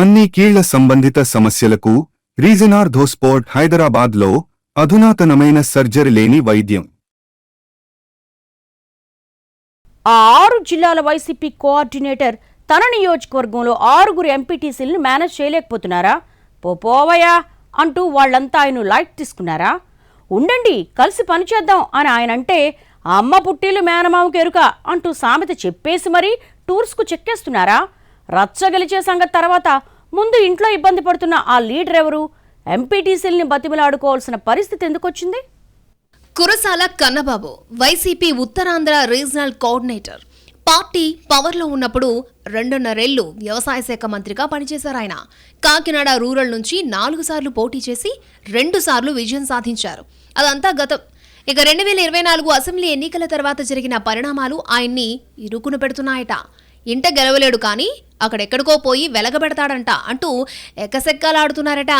అన్ని కీళ్ళ సంబంధిత సమస్యలకు రీజనార్థోస్పోర్ట్ హైదరాబాద్లో అధునాతనమైన సర్జరీ లేని వైద్యం. ఆ ఆరు జిల్లాల వైసీపీ కోఆర్డినేటర్ తన నియోజకవర్గంలో ఆరుగురు ఎంపీటీసీలను మేనేజ్ చేయలేకపోతున్నారా? పోపోవయా అంటూ వాళ్ళంతా ఆయన లైట్ తీసుకున్నారా? ఉండండి కలిసి పనిచేద్దాం అని ఆయన అంటే అమ్మ పుట్టిలు మేనమామకు ఎరుక అంటూ సామెత చెప్పేసి మరీ టూర్స్కు చెక్కేస్తున్నారా? రచ్చ గెలిచే సంగతి తర్వాత ముందు ఇంట్లో ఇబ్బంది పడుతున్న ఆ లీడర్ ఎవరు? ఎంపీటీసీల్ని బతిమలాడుకోవాల్సిన పరిస్థితి ఎందుకు వచ్చింది Kurasala Kannababu YCP Uttarandhra regional coordinator. Party పవర్లో ఉన్నప్పుడు రెండున్నరేళ్ళు వ్యవసాయ శాఖ మంత్రిగా పనిచేశారు ఆయన. కాకినాడ రూరల్ నుంచి నాలుగు సార్లు పోటీ చేసి రెండు సార్లు విజయం సాధించారు. అదంతా గతం ఇక రెండు వేల ఇరవై నాలుగు అసెంబ్లీ ఎన్నికల తర్వాత జరిగిన పరిణామాలు ఆయన్ని ఇరుకును పెడుతున్నాయట. ఇంట గెలవలేడు కానీ అక్కడెక్కడికో పోయి వెలగబెడతాడంట అంటూ ఎకసెక్కలాడుతున్నారట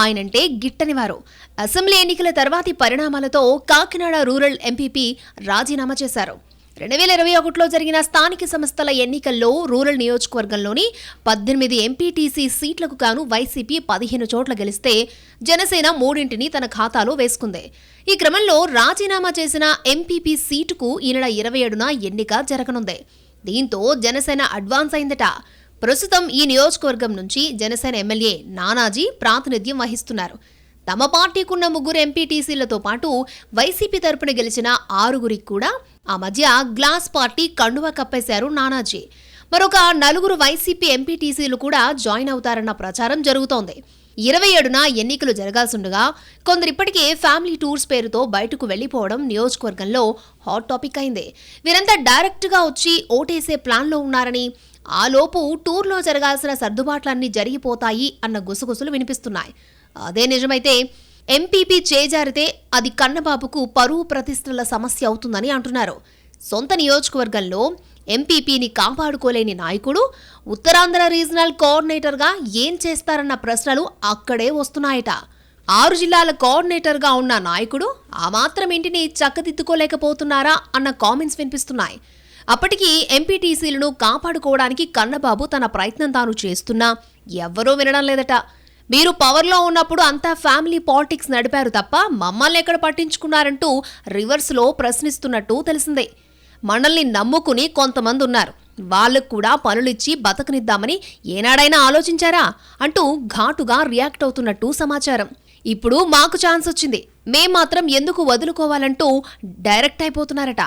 ఆయనంటే గిట్టనివారు అసెంబ్లీ ఎన్నికల తర్వాతి పరిణామాలతో కాకినాడ రూరల్ ఎంపీపీ రాజీనామా చేశారు. రెండు వేల ఇరవై ఒకటిలో జరిగిన స్థానిక సంస్థల ఎన్నికల్లో రూరల్ నియోజకవర్గంలోని పద్దెనిమిది ఎంపీటీసీ సీట్లకు గాను వైసీపీ పదిహేను చోట్ల గెలిస్తే జనసేన మూడింటిని తన ఖాతాలో వేసుకుంది. ఈ క్రమంలో రాజీనామా చేసిన ఎంపీపీ సీటుకు ఈ నెల ఇరవై ఏడున ఎన్నిక జరగనుంది. దీంతో జనసేన అడ్వాన్స్ అయిందట. ప్రస్తుతం ఈ నియోజకవర్గం నుంచి జనసేన ఎమ్మెల్యే నానాజీ ప్రాతినిధ్యం వహిస్తున్నారు. తమ పార్టీకున్న ముగ్గురు ఎంపీటీసీలతో పాటు వైసీపీ తరపున గెలిచిన ఆరుగురికి కూడా ఆ మధ్య గ్లాస్ పార్టీ కండువా కప్పేశారు నానాజీ. మరొక నలుగురు వైసీపీ ఎంపీటీసీలు కూడా జాయిన్ అవుతారన్న ప్రచారం జరుగుతోంది. ఇరవై ఏడున ఎన్నికలు జరగాల్సిండగా కొందరు ఇప్పటికే ఫ్యామిలీ టూర్స్ పేరుతో బయటకు వెళ్ళిపోవడం నియోజకవర్గంలో హాట్ టాపిక్ అయింది. వీరంతా డైరెక్ట్గా వచ్చి ఓటేసే ప్లాన్లో ఉన్నారని ఆ లోపు టూర్లో జరగాల్సిన సర్దుబాట్లన్నీ జరిగిపోతాయి అన్న గుసగుసలు వినిపిస్తున్నాయి. అదే నిజమైతే ఎంపీపీ చేజారితే అది కన్నబాబుకు పరువు ప్రతిష్టల సమస్య అవుతుందని అంటున్నారు. సొంత నియోజకవర్గంలో ఎంపీపీని కాపాడుకోలేని నాయకుడు ఉత్తరాంధ్ర రీజనల్ కోఆర్డినేటర్గా ఏం చేస్తారన్న ప్రశ్నలు అక్కడే వస్తున్నాయట. ఆరు జిల్లాల కోఆర్డినేటర్గా ఉన్న నాయకుడు ఆ మాత్రం ఇంటిని చక్కదిద్దుకోలేకపోతున్నారా అన్న కామెంట్స్ వినిపిస్తున్నాయి. అప్పటికి ఎంపీటీసీలను కాపాడుకోవడానికి కన్నబాబు తన ప్రయత్నం తాను చేస్తున్నా ఎవ్వరూ వినడం లేదట. మీరు పవర్లో ఉన్నప్పుడు అంతా ఫ్యామిలీ పాలిటిక్స్ నడిపారు తప్ప మమ్మల్ని ఎక్కడ పట్టించుకున్నారంటూ రివర్స్లో ప్రశ్నిస్తున్నట్టు తెలిసిందే. మనల్ని నమ్ముకుని కొంతమంది ఉన్నారు వాళ్ళకు కూడా పనులిచ్చి బతకనిద్దామని ఏనాడైనా ఆలోచించారా? అంటూ ఘాటుగా రియాక్ట్ అవుతున్నట్టు సమాచారం. ఇప్పుడు మాకు ఛాన్స్ వచ్చింది మేం మాత్రం ఎందుకు వదులుకోవాలంటూ డైరెక్ట్ అయిపోతున్నారట.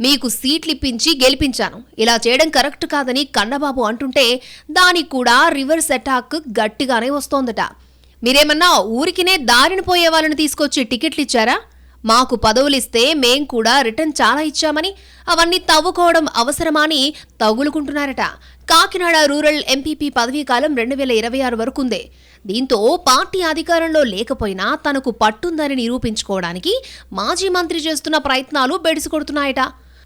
మీకు సీట్లు ఇప్పించి గెలిపించాను. ఇలా చేయడం కరెక్ట్ కాదని కన్నబాబు అంటుంటే దానికి కూడా రివర్స్ అటాక్ గట్టిగానే వస్తోందట. మీరేమన్నా ఊరికినే దారిన పోయే వాళ్ళని తీసుకొచ్చి టికెట్లు ఇచ్చారా మాకు పదవులిస్తే మేం కూడా రిటర్న్ చాలా ఇచ్చామని అవన్నీ తవ్వుకోవడం అవసరమని తగులుకుంటున్నారట. కాకినాడ రూరల్ ఎంపీపీ పదవీకాలం రెండు వేల ఇరవై ఆరు వరకు ఉందే. దీంతో పార్టీ అధికారంలో లేకపోయినా తనకు పట్టుందని నిరూపించుకోవడానికి మాజీ మంత్రి చేస్తున్న ప్రయత్నాలు బెడిసికొడుతున్నాయట.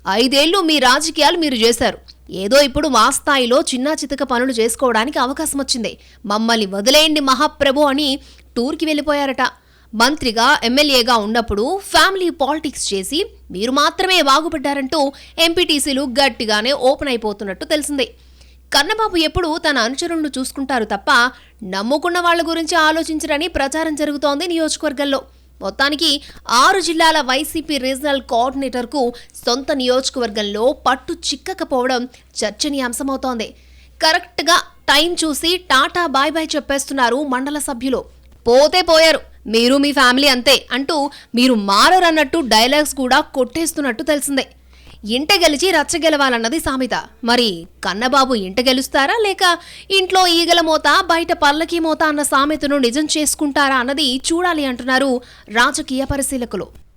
ఐదేళ్ళు మీ రాజకీయాలు మీరు చేశారు. ఏదో ఇప్పుడు మా స్థాయిలో చిన్నా చితక పనులు చేసుకోవడానికి అవకాశం వచ్చింది మమ్మల్ని వదిలేయండి మహాప్రభు అని టూర్కి వెళ్ళిపోయారట. మంత్రిగా ఎమ్మెల్యేగా ఉన్నప్పుడు ఫ్యామిలీ పాలిటిక్స్ చేసి మీరు మాత్రమే బాగుపడ్డారంటూ ఎంపీటీసీలు గట్టిగానే ఓపెన్ అయిపోతున్నట్టు తెలిసిందే. కన్నబాబు ఎప్పుడు తన అనుచరులను చూసుకుంటారు తప్ప నమ్ముకున్న వాళ్ళ గురించి ఆలోచించరని ప్రచారం జరుగుతోంది నియోజకవర్గంలో. మొత్తానికి ఆరు జిల్లాల వైసీపీ రీజనల్ కోఆర్డినేటర్కు సొంత నియోజకవర్గంలో పట్టు చిక్కకపోవడం చర్చనీయాంశమవుతోంది. కరెక్ట్గా టైం చూసి టాటా బాయ్ బాయ్ చెప్పేస్తున్నారు మండల సభ్యులు. పోతే పోయారు. మీరు మీ ఫ్యామిలీ అంతే అంటూ మీరు మారరన్నట్టు డైలాగ్స్ కూడా కొట్టేస్తున్నట్టు తెలిసిందే. ఇంట గెలిచి రచ్చ గెలవాలన్నది సామెత. మరి కన్నబాబు ఇంట గెలుస్తారా లేక ఇంట్లో ఈగల మోత బయట పల్లకి మోత అన్న సామెతను నిజం చేసుకుంటారా అన్నది చూడాలి అంటున్నారు రాజకీయ పరిశీలకులు.